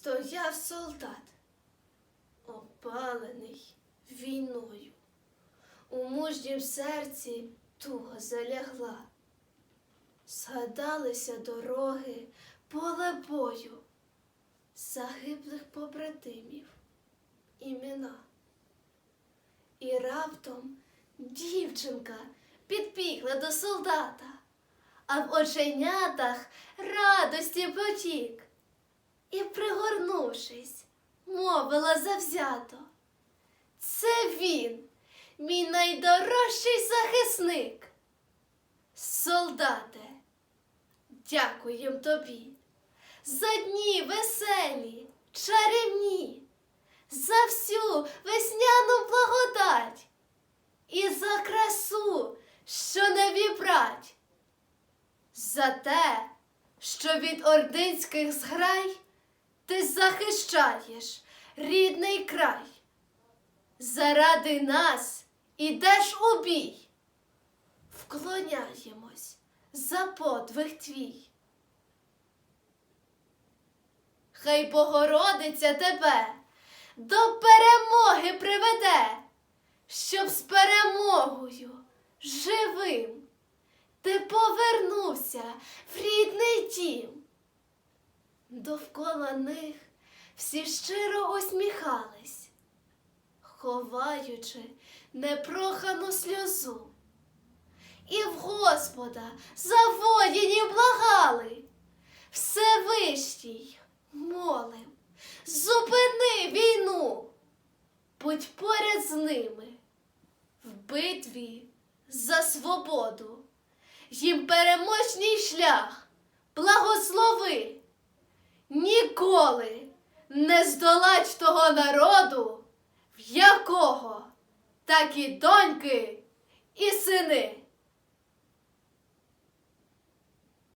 стояв солдат, опалений війною. У мужнім серці туго залягла. Згадалися дороги, поле бою, загиблих побратимів, імена. І раптом дівчинка підбігла до солдата, а в оченятах радості потік. І, пригорнувшись, мовила завзято. Це він, мій найдорожчий захисник. Солдате, дякуєм тобі за дні веселі, чарівні, за всю весняну благодать і за красу, що не вібрать, за те, що від ординських зграй ти захищаєш рідний край. Заради нас ідеш у бій, вклоняємось за подвиг твій. Хай Богородиця тебе до перемоги приведе, щоб з перемогою живим ти повернувся. Довкола них всі щиро усміхались, ховаючи непрохану сльозу. І в Господа за воїнів благали. Всевишній молим, зупини війну, будь поряд з ними в битві за свободу, їм переможний шлях, благослови. Ніколи не здолать того народу, в якого такі доньки і сини.